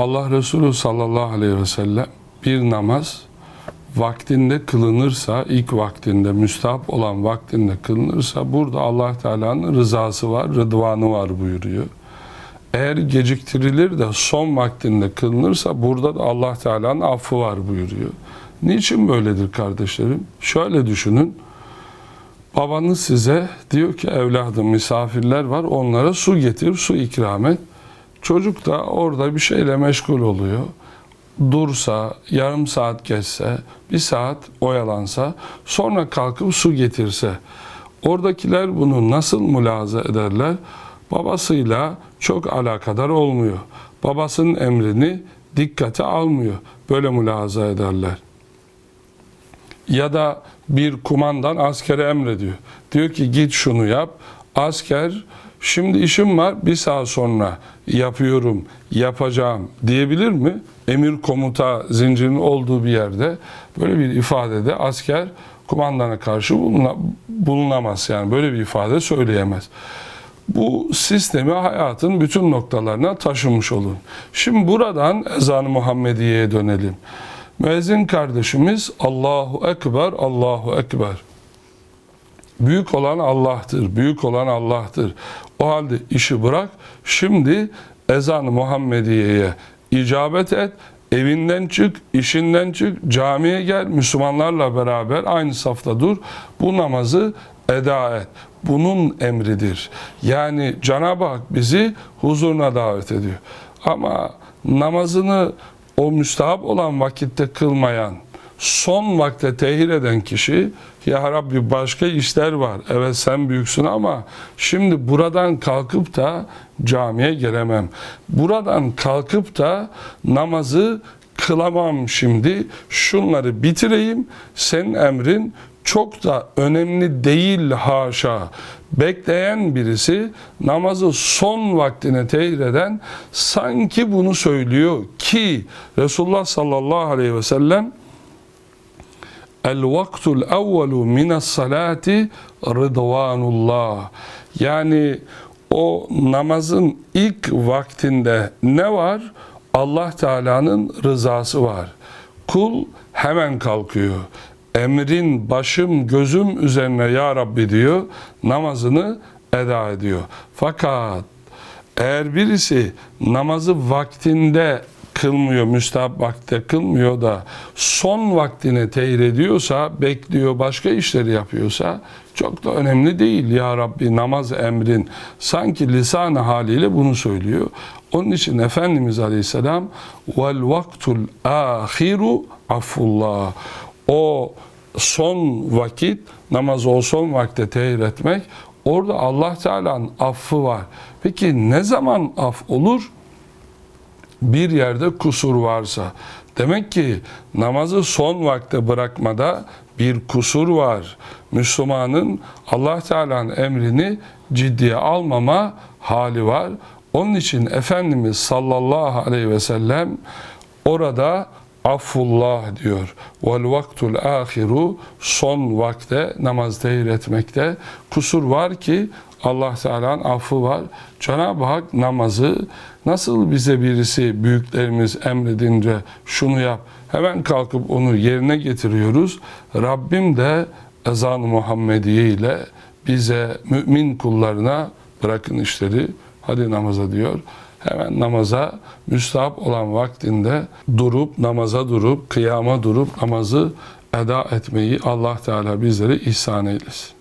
Allah Resulü sallallahu aleyhi ve sellem bir namaz vaktinde kılınırsa, ilk vaktinde, müstahap olan vaktinde kılınırsa burada Allah Teala'nın rızası var, rıdvanı var buyuruyor. Eğer geciktirilir de son vaktinde kılınırsa burada da Allah Teala'nın affı var buyuruyor. Niçin böyledir kardeşlerim? Şöyle düşünün. Babanız size diyor ki evladım misafirler var onlara su getir, su ikram et. Çocuk da orada bir şeyle meşgul oluyor. Dursa, yarım saat geçse, bir saat oyalansa, sonra kalkıp su getirse. Oradakiler bunu nasıl mülaza ederler? Babasıyla çok alakadar olmuyor. Babasının emrini dikkate almıyor. Böyle mülaza ederler ya da bir kumandan askere emrediyor. Diyor ki git şunu yap. Asker şimdi işim var bir saat sonra yapıyorum, yapacağım diyebilir mi? Emir komuta zincirinin olduğu bir yerde böyle bir ifadede asker kumandana karşı buluna- bulunamaz. Yani böyle bir ifade söyleyemez. Bu sistemi hayatın bütün noktalarına taşımış olun. Şimdi buradan ezan-ı Muhammediye'ye dönelim. Müezzin kardeşimiz Allahu Ekber, Allahu Ekber. Büyük olan Allah'tır, büyük olan Allah'tır. O halde işi bırak, şimdi ezan-ı Muhammediye'ye icabet et, evinden çık, işinden çık, camiye gel, Müslümanlarla beraber aynı safta dur, bu namazı eda et. Bunun emridir. Yani Cenab-ı Hak bizi huzuruna davet ediyor. Ama namazını o müstahap olan vakitte kılmayan, son vakte tehir eden kişi ya Rabbi başka işler var. Evet sen büyüksün ama şimdi buradan kalkıp da camiye gelemem. Buradan kalkıp da namazı kılamam şimdi. Şunları bitireyim. Senin emrin çok da önemli değil haşa. Bekleyen birisi namazı son vaktine tehir eden sanki bunu söylüyor ki Resulullah sallallahu aleyhi ve sellem El vaktul evvelu minas salati rıdvanullah. Yani o namazın ilk vaktinde ne var? Allah Teala'nın rızası var. Kul hemen kalkıyor. Emrin başım gözüm üzerine ya Rabbi diyor. Namazını eda ediyor. Fakat eğer birisi namazı vaktinde kılmıyor, müstahap vakte kılmıyor da son vaktine tehir ediyorsa, bekliyor, başka işleri yapıyorsa çok da önemli değil. Ya Rabbi namaz emrin sanki lisan haliyle bunu söylüyor. Onun için Efendimiz Aleyhisselam vel vaktul ahiru affullah. O son vakit namazı o son vakte tehir etmek orada Allah Teala'nın affı var. Peki ne zaman af olur? Bir yerde kusur varsa. Demek ki namazı son vakte bırakmada bir kusur var. Müslümanın Allah Teala'nın emrini ciddiye almama hali var. Onun için Efendimiz sallallahu aleyhi ve sellem orada affullah diyor. Vel vaktul ahiru son vakte namaz tehir etmekte kusur var ki Allah Teala'nın affı var. Cenab-ı Hak namazı nasıl bize birisi büyüklerimiz emredince şunu yap hemen kalkıp onu yerine getiriyoruz. Rabbim de ezan-ı Muhammediye ile bize mümin kullarına bırakın işleri hadi namaza diyor. Hemen namaza müstahap olan vaktinde durup namaza durup kıyama durup namazı eda etmeyi Allah Teala bizlere ihsan eylesin.